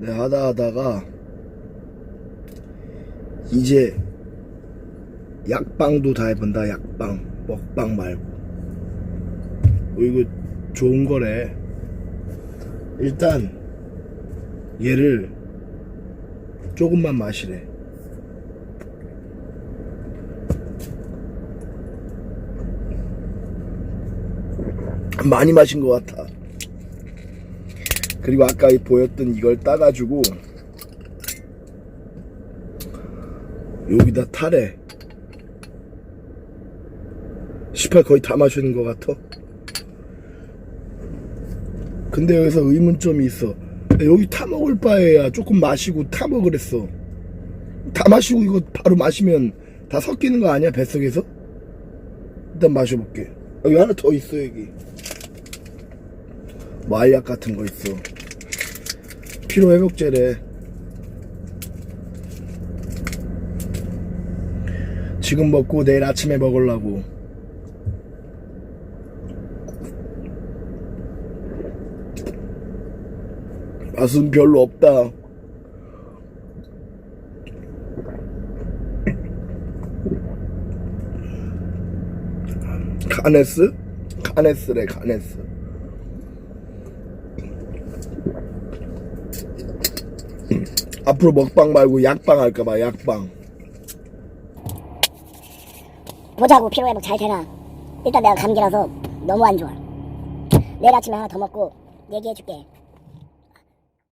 네, 하다 하다가 이제 약방도 다 해본다 약방. 먹방 말고. 어, 이거 좋은 거래. 일단 얘를 조금만 마시래. 많이 마신 것 같아 그리고 아까 이 보였던 이걸 따가지고 여기다 타래. 18 거의 다 마시는 것 같아. 근데 여기서 의문점이 있어. 여기 타 먹을 바에야 조금 마시고 타 먹으랬어. 다 마시고 이거 바로 마시면 다 섞이는 거 아니야 뱃속에서? 일단 마셔볼게. 여기 하나 더 있어 여기 뭐 알약 같은 거 있어. 피로 회복제래. 지금 먹고 내일 아침에 먹으려고. 맛은 별로 없다. 카네스? 카네스래 카네스 앞으로 먹방 말고 약방 할까봐 약방. 보자고 피로 회복 잘 되나. 일단 내가 감기라서 너무 안 좋아. 내일 아침에 하나 더 먹고 얘기해줄게